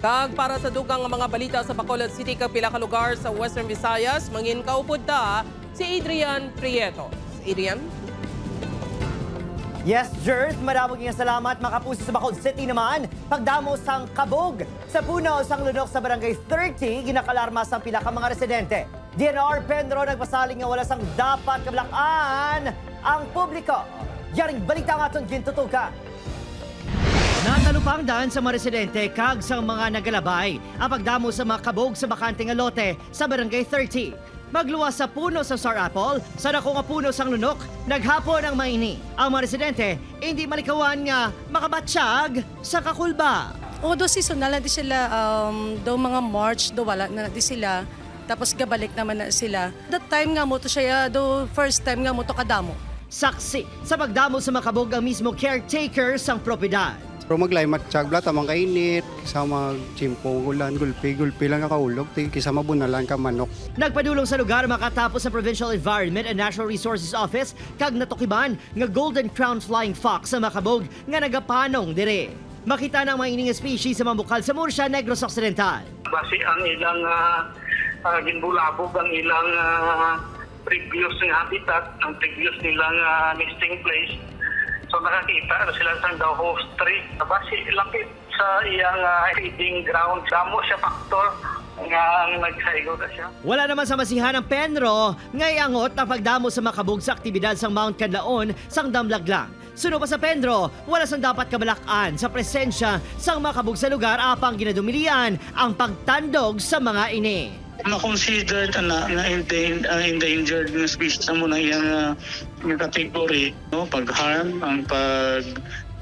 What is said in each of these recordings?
Kag para sa dugang mga balita sa Bacolod City kag pila ka lugar sa Western Visayas, mangin kaupod ta si Adrian Prieto. Adrian? Yes, Jert, maraming nga salamat makapuso sa Bacol City naman. Pagdamo sang kabog sa puno sang lunok sa barangay 30, ginakalarma sang pila ka mga residente. DNR Penro nagpasaling nga wala sang dapat kablakan ang publiko. Yaring balita nga itong gintutukan. Natalupang daan sa mga residente kag sa mga nagalabay ang pagdamo sa mga kabog sa bakanteng alote sa barangay 30. Magluwas sa puno sa Star Apple, sa dako nga puno sang lunok, naghapon ang maini. Ang mga residente, hindi malikawan nga makabatsyag sa kakulba. O do seasonal na di sila, um, do mga March, do wala na di sila. Tapos gabalik naman na sila. That time nga mo to siya, do first time nga mo to kadamo. Saksi sa pagdamo sa makabog ang mismo caretaker sang propiedad. Pero maglimat tiyag tamang kainit, kisa mag chimpo ulan, gulpi, gulpi lang kakaulog, ti kisa mabunalan ka manok. Nagpadulong sa lugar makatapos sa Provincial Environment and Natural Resources Office kag natukiban nga Golden Crown Flying Fox sa Makabog nga nagapanong dire. Makita ng mga ining species sa mambukal sa Murcia, Negros Occidental. base ang ilang uh, ginbulabog ang ilang ah, previous nga habitat, ang previous nilang ah, nesting place. So nakakita na sila sa daw host tree. Base lapit sa iyang ah, feeding ground. Damo siya factor nga ang nagsaigo na siya. Wala naman sa masihan ng Penro, ngay angot ang pagdamo sa makabog sa aktibidad sa Mount Canlaon sang damlaglang. Suno pa sa Penro, wala sang dapat kabalakan sa presensya sang makabog sa lugar apang ginadumilian ang pagtandog sa mga ini. Ma-considered na, na endangered, uh, endangered na species mo na iyang uh, yung category no? Pag harm ang pag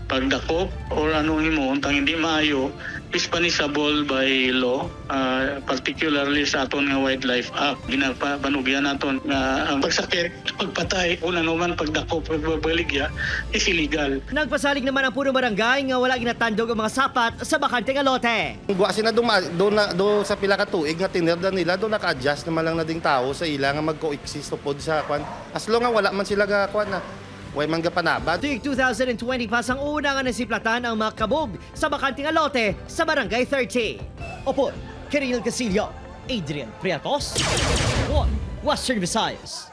pagdakop or ano himo untang hindi maayo is punishable by law uh, particularly sa aton nga wildlife act ginapanugyan naton nga ang pagsakit pagpatay kung ano man pagdakop pagbabaligya is illegal Nagpasalig naman ang punong barangay nga wala ginatandog ang mga sapat sa bakanteng alote. Buwa sina duma, do na do sa pila ka tuig nga tinirda nila do naka-adjust naman lang na ding tao sa ila nga mag-coexist pod sa kwan. As long nga wala man sila ga kwan na way man ga panabad. Tuig 2020 pa sang una nga nasiplatan ang mga kabog sa bakanteng alote sa barangay 30. Opo, Kiril Casillo, Adrian Priatos, One, Western Visayas.